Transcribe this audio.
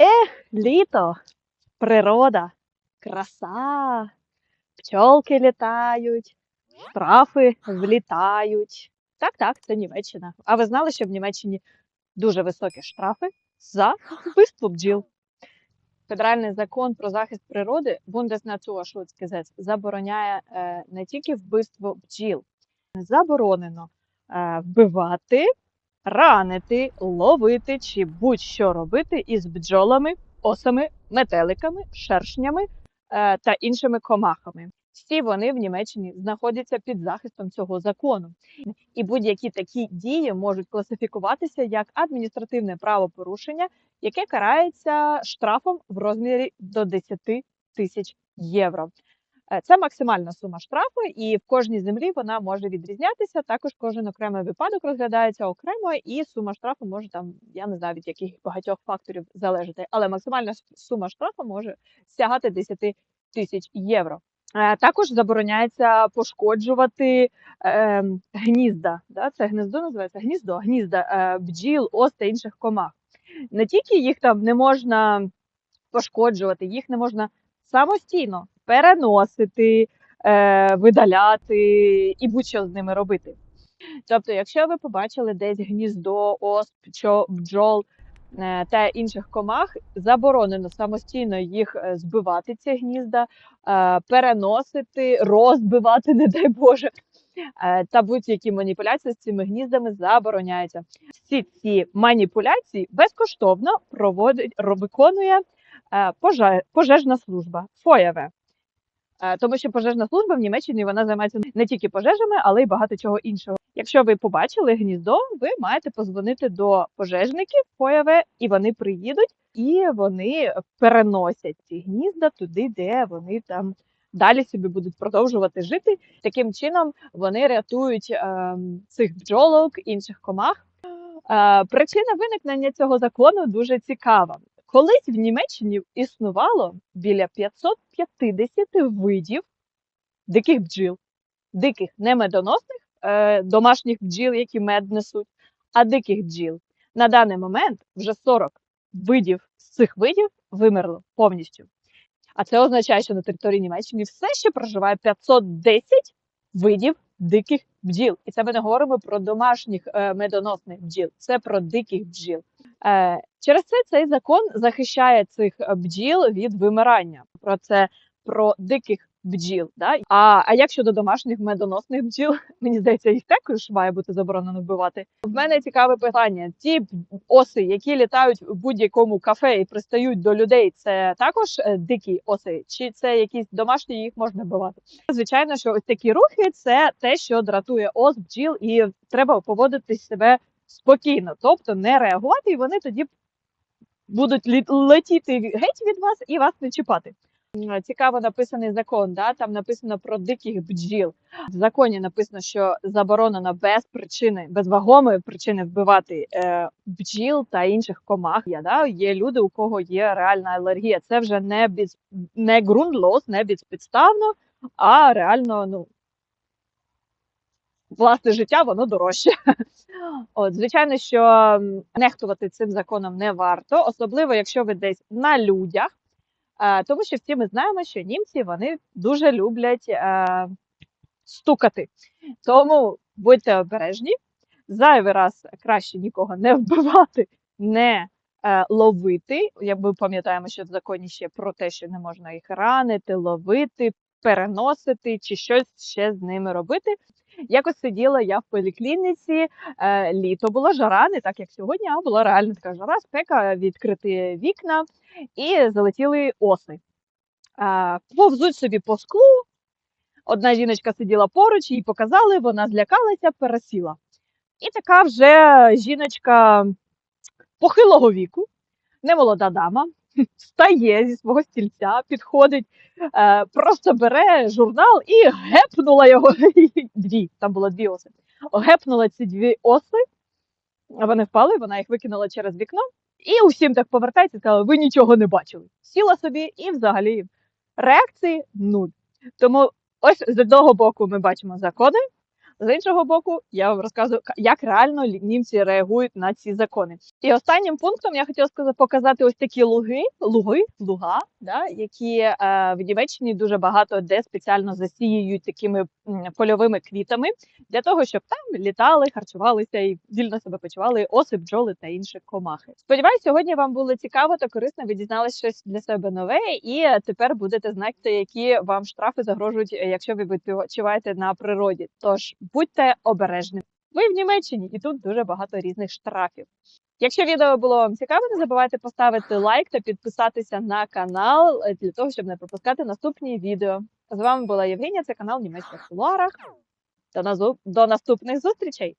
Ех, літо, природа, краса, пчолки літають, штрафи влітають. Так, так, це Німеччина. А ви знали, що в Німеччині дуже високі штрафи за вбивство бджіл? Федеральний закон про захист природи Bundesnaturschutzgesetz забороняє е, не тільки вбивство бджіл, заборонено е, вбивати, ранити, ловити чи будь-що робити із бджолами, осами, метеликами, шершнями е, та іншими комахами. Всі вони в Німеччині знаходяться під захистом цього закону, і будь-які такі дії можуть класифікуватися як адміністративне правопорушення, яке карається штрафом в розмірі до 10 тисяч євро. Е, Це максимальна сума штрафу, і в кожній землі вона може відрізнятися. Також кожен окремий випадок розглядається окремо, і сума штрафу може там, я не знаю від яких багатьох факторів залежати, але максимальна сума штрафу може сягати 10 тисяч євро. Е, Також забороняється пошкоджувати е, гнізда. Да? Це гнездо називається гніздо, гнізда е, бджіл, ос та інших комах. Не тільки їх там не можна пошкоджувати, їх не можна самостійно переносити, е, видаляти і будь-що з ними робити. Тобто, якщо ви побачили десь гніздо, ос, пчо- бджол е, та інших комах, заборонено самостійно їх е, збивати, ці гнізда, е, переносити, розбивати, не дай Боже. Е, Та будь-які маніпуляції з цими гніздами забороняються. Всі ці маніпуляції безкоштовно проводить, ро- виконує е, пожежна служба ФОЯВЕ. Е, Тому що пожежна служба в Німеччині вона займається не тільки пожежами, але й багато чого іншого. Якщо ви побачили гніздо, ви маєте позвонити до пожежників ФОЯВЕ, і вони приїдуть і вони переносять ці гнізда туди, де вони там далі собі будуть продовжувати жити. Таким чином вони рятують ем, цих бджолок, інших комах. Е, причина виникнення цього закону дуже цікава. Колись в Німеччині існувало біля 550 видів диких бджіл, диких не медоносних е, домашніх бджіл, які мед несуть, а диких бджіл. На даний момент вже 40 видів з цих видів вимерло повністю. А це означає, що на території Німеччини все ще проживає 510 видів диких бджіл. І це ми не говоримо про домашніх е, медоносних бджіл, це про диких бджіл. Е, через це цей закон захищає цих е, бджіл від вимирання. Про це про диких бджіл. Да? А, а як щодо домашніх медоносних бджіл, мені здається, їх також має бути заборонено вбивати. В мене цікаве питання: ті оси, які літають в будь-якому кафе і пристають до людей, це також е, дикі оси, чи це якісь домашні, їх можна вбивати? Звичайно, що ось такі рухи це те, що дратує ос бджіл, і треба поводити себе спокійно, тобто не реагувати, і вони тоді будуть летіти геть від вас і вас не чіпати. Цікаво написаний закон. Да? Там написано про диких бджіл. В законі написано, що заборонено без причини, без вагомої причини вбивати е, бджіл та інших комах. Є, да? є люди, у кого є реальна алергія. Це вже не без не ґрундлос, не безпідставно, а реально, ну власне життя воно дорожче. От, звичайно, що нехтувати цим законом не варто, особливо якщо ви десь на людях. Е, тому що всі ми знаємо, що німці вони дуже люблять е, стукати. Тому будьте обережні, зайвий раз краще нікого не вбивати, не е, ловити. Як ми пам'ятаємо, що в законі ще про те, що не можна їх ранити, ловити, переносити чи щось ще з ними робити. Якось сиділа я в поліклініці, е, літо було жара, не так як сьогодні, а була реально така жара, спека, відкриті вікна і залетіли оси. Е, повзуть собі по склу. Одна жіночка сиділа поруч, їй показали, вона злякалася, пересіла. І така вже жіночка похилого віку, немолода дама, встає зі свого стільця, підходить, е, просто бере журнал і гепнула його. Дві, там було дві оси. Гепнула ці дві оси, вони впали, вона їх викинула через вікно. І усім так повертається і сказала, ви нічого не бачили. Сіла собі і взагалі реакції нуль. Тому ось з одного боку ми бачимо закони, З іншого боку, я вам розказую, як реально німці реагують на ці закони. І останнім пунктом я хотіла сказати, показати ось такі луги, луги, луга, да, які е, в Німеччині дуже багато де спеціально засіюють такими польовими квітами для того, щоб там літали, харчувалися і вільно себе почували оси, бджоли та інші комахи. Сподіваюсь, сьогодні вам було цікаво та корисно. Ви дізналися щось для себе нове, і тепер будете знати, які вам штрафи загрожують, якщо ви відпочиваєте на природі. Тож будьте обережні. Ви в Німеччині, і тут дуже багато різних штрафів. Якщо відео було вам цікаве, не забувайте поставити лайк та підписатися на канал е, для того, щоб не пропускати наступні відео. З вами була Євгенія, це канал Німецька в кулуарах. До, до наступних зустрічей!